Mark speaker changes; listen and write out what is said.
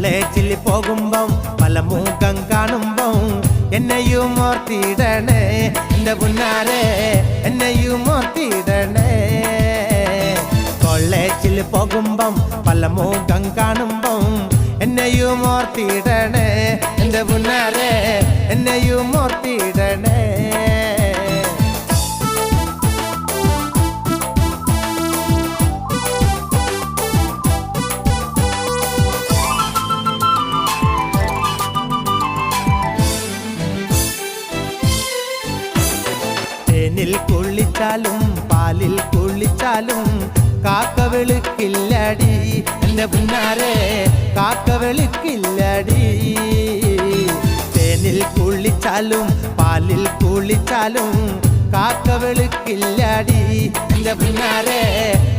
Speaker 1: കോളേജിൽ പോകുമ്പം പല മുഖം കാണുമ്പം എന്നെയും ഓർത്തിടണേ. എന്റെ പുന്നാരെ എന്നെയും ഓർത്തിടണേ. കോളേജിൽ പോകുമ്പം പല മുഖം കാണുമ്പം എന്നെയും ഓർത്തിടണേ. എന്റെ പുന്നാരെ എന്നെയും ഓർത്തിടണേ. തേനിൽ കുളിച്ചാലും പാലിൽ കുളിച്ചാലും കാക്ക വെളുക്കില്ലടി എന്റെ പുന്നാരെ കാക്ക വെളുക്കില്ലടി തേനിൽ കുളിച്ചാലും പാലിൽ കുളിച്ചാലും കാക്ക വെളുക്കില്ലടി എന്റെ പുന്നാരെ കാക്ക വെളുക്കില്ലടി